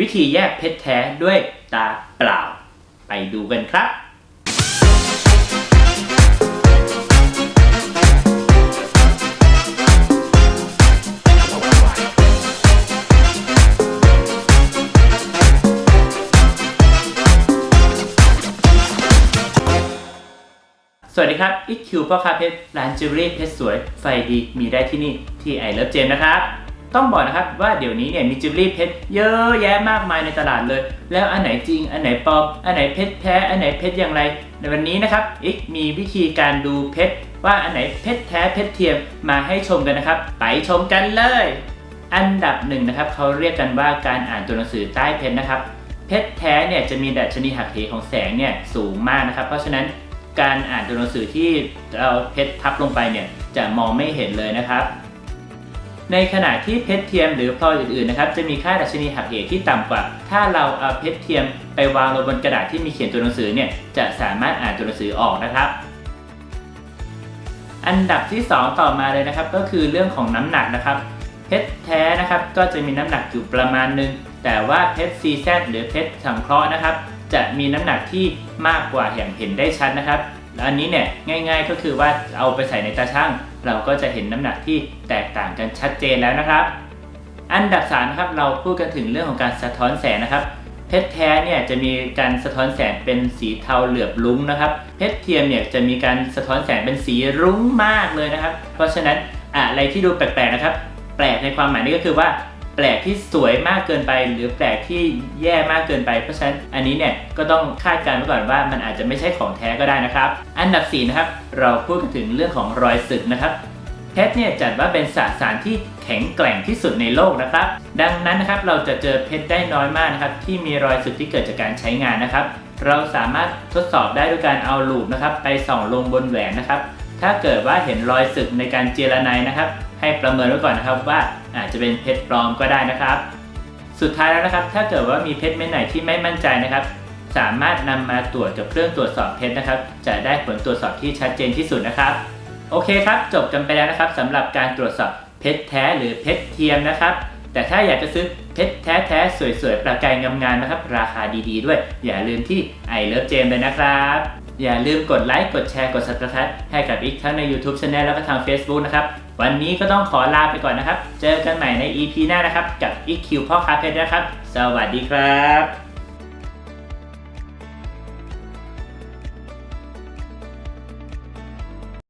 วิธีแยกเพชรแท้ด้วยตาเปล่า ไปดูกันครับสวัสดีครับอีคิวพ่อค้าเพชรร้านจิวเวลรี่เพชรสวย ไฟดีมีได้ที่นี่ที่ไอเลิฟเจมนะครับ ต้องบอกนะครับว่าเดี๋ยวนี้เนี่ยมีจิวเวลรี่เพชรเยอะแยะมากมายในตลาดเลย แล้วอันไหนจริง อันไหนปลอม อันไหนเพชรแท้ อันไหนเพชรอย่างไร ในวันนี้นะครับอีกมีวิธีการดูเพชรว่าอันไหนเพชรแท้เพชรเทียมมาให้ชมกันนะครับ ไปชมกันเลย อันดับหนึ่งนะครับเขาเรียกกันว่าการอ่านตัวหนังสือใต้เพชรนะครับ เพชรแท้เนี่ยจะมีดัชนีหักเหของแสงเนี่ยสูงมากนะครับ เพราะฉะนั้นการอ่านตัวหนังสือที่เราเพชรทับลงไปเนี่ยจะมองไม่เห็นเลยนะครับ ในขณะที่เพชรเทียมหรือพลอยอื่นๆนะครับจะมีค่าดัชนีหักเหที่ต่ำกว่า ถ้าเราเอาเพชรเทียมไปวางลงบนกระดาษที่มีเขียนตัวหนังสือเนี่ยจะสามารถอ่านตัวหนังสือออกนะครับ อันดับที่ 2 ต่อมาเลยนะครับ ก็คือเรื่องของน้ำหนักนะครับ เพชรแท้นะครับก็จะมีน้ำหนักอยู่ประมาณหนึง แต่ว่าเพชรซีแซหรือเพชรสังเคราะห์นะครับ จะมีน้ำหนักที่มากกว่าอย่างเห็นได้ชัดนะครับ และอันนี้เนี่ยง่ายๆก็คือว่าเอาไปใส่ในตาช่าง เราก็จะเห็นน้ำหนักที่แตกต่างกันชัดเจนแล้วนะครับ อันดับ3นะครับเราพูดกันถึงเรื่องของการสะท้อนแสงนะครับเพชรแท้เนี่ยจะมีการสะท้อนแสงเป็นสีเทาเหลือบลุ้งนะครับเพชรเทียมเนี่ยจะมีการสะท้อนแสงเป็นสีรุ้งมากเลยนะครับ เพราะฉะนั้นอะไรที่ดูแปลกๆนะครับ แปลกในความหมายนี้ก็คือว่า แปลกที่สวยมากเกินไป หรือแปลกที่แย่มากเกินไป เพราะฉะนั้นอันนี้เนี่ยก็ต้องคาดการณ์ไว้ก่อนว่ามันอาจจะไม่ใช่ของแท้ก็ได้นะครับ อันดับ4นะครับเราพูดถึงเรื่องของรอยสึกนะครับเพชรเนี่ยจัดว่าเป็นสสารที่แข็งแกร่งที่สุดในโลกนะครับ ดังนั้นนะครับเราจะเจอเพชรได้น้อยมากนะครับที่มีรอยสึกที่เกิดจากการใช้งานนะครับ เราสามารถทดสอบได้ด้วยการเอาลูปนะครับไปส่องลงบนแหวนนะครับ ถ้าเกิดว่าเห็นรอยสึกในการเจรไนนะครับ ให้ประเมินไว้ก่อนนะครับว่าอาจจะเป็นเพชรปลอมก็ได้นะครับ สุดท้ายแล้วนะครับ ถ้าเกิดว่ามีเพชรเม็ดไหนที่ไม่มั่นใจนะครับ สามารถนำมาตรวจกับเครื่องตรวจสอบเพชรนะครับ จะได้ผลตรวจสอบที่ชัดเจนที่สุดนะครับ โอเคครับ จบกันไปแล้วนะครับสำหรับการตรวจสอบเพชรแท้หรือเพชรเทียมนะครับ แต่ถ้าอยากจะซื้อเพชรแท้ๆสวยๆ ประกายงามๆนะครับ ราคาดีๆ ด้วย อย่าลืมที่ i love James เลยนะครับ อย่าลืมกดไลค์ กดแชร์ กด subscribe ให้กับอีกทั้งใน YouTube Channel แล้วก็ทาง Facebook นะครับ วันนี้ก็ต้องขอลาไปก่อนนะครับ เจอกันใหม่ใน EP หน้านะครับ กับอีกคิวพ่อคาเพชรนะครับ สวัสดีครับ